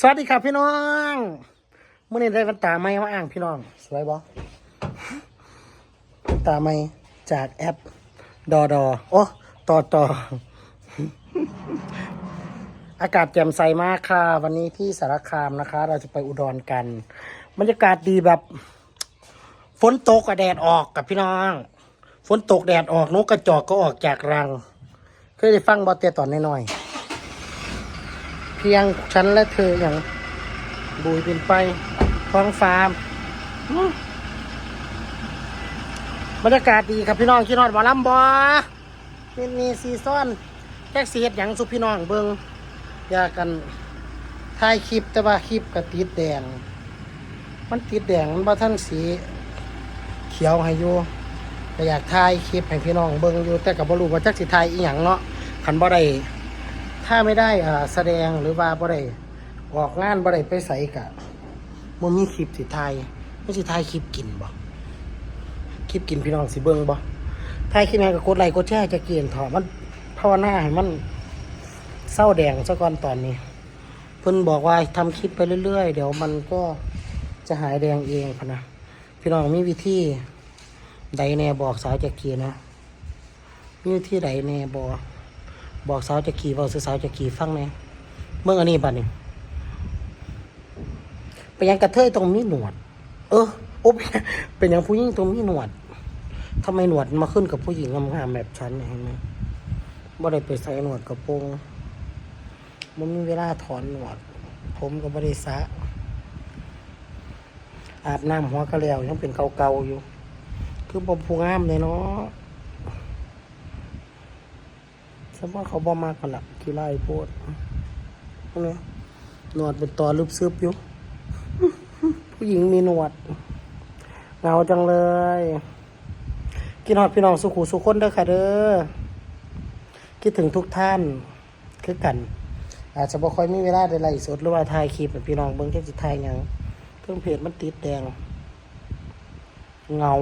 สวัสดีครับพี่น้องเมื่อนี้ได้วันตาไม้มาอ่างพี่น้อง สวยบอตาไม้จากแอป ดอดอโอ้ต่อต่ออากาศแจ่มใสมากค่ะ วันนี้ที่สารคามนะคะ เราจะไปอุดรกันบรรยากาศดีแบบ ฝนตกกับแดดออกกับพี่น้อง ฝนตกแดดออกนกกระจอกก็ออกจากรัง เคยได้ฟังบอเตียตอนน้อยๆ เพียงฉันและเธออย่างบุยเป็นไปท้องฟ้าอื้อบรรยากาศดีครับพี่น้องขี้นอดบอลำบอมีมีซีซ่อนแท็กซี่เฮ็ดหยังสุพี่น้องเบิงอยากันถ่ายคลิปแต่ว่าคลิปก็ติดแดง มันติดแดงมันบ่ท่านสีเขียวให้อยู่ก็อยากถ่ายคลิปให้พี่น้องเบิงอยู่แต่ก็บ่รู้ว่าจักสิถ่ายอีหยังเนาะคันบ่ได้ ถ้าไม่ได้อ่าแสดงหรือว่าบ่ได้ออกงานบ่ได้ไปใส่กะบ่มีคลิปสิถ่ายไม่สิถ่ายคลิปกินบ่คลิปกินพี่น้องสิเบิ่งบ่ถ่ายคลิปแม่งก็กดไลค์กดแชร์จะเกลียนถอมันภาวนาให้มันเศร้าแดงซะก่อนตอนนี้ เพิ่นบอกว่าทำคลิปไปเรื่อยๆ เดี๋ยวมันก็จะหายแดงเองพนะพี่น้องมีวิธีใดแน่บอกสาวจักรีนะมีวิธีใดแน่บอก บอกสาวจักรีบอกซื้อสาวจักรีฟังแหน่เมื่ออันนี้บัดนี้เป็นยังกระเทยตรงมีหนวด เออโอ้เป็นเป็นยังผู้หญิงตรงมีหนวดทำไมหนวดมาขึ้นกับผู้หญิงงามๆแบบฉันเห็นไหมบ่ได้ไปใส่หนวดกระโปรงมันมีเวลาถอนหนวด ผมก็บ่ได้สระอาบน้ำหัวก็แล้วยังเป็นเกาๆอยู่ คือบ่ผู้งามเลยเนาะ สมมติเขาบ่มากกันละกี่ไร่โพดนี่ยหนวดเป็นตอรูปซึบอยู่ ผู้หญิงมีหนวดเงาจังเลย กินหอดพี่น้องสุขุสุคนเด้อค่ะเด้อคิดถึงทุกท่านคือกัน อาจจะบ่ค่อยมีเวลาได้ไล่สดหรือว่าถ่ายคลิปพี่น้องเบิ่งแค่สิถ่ายยังเครื่องเพจมันติดแดง เงา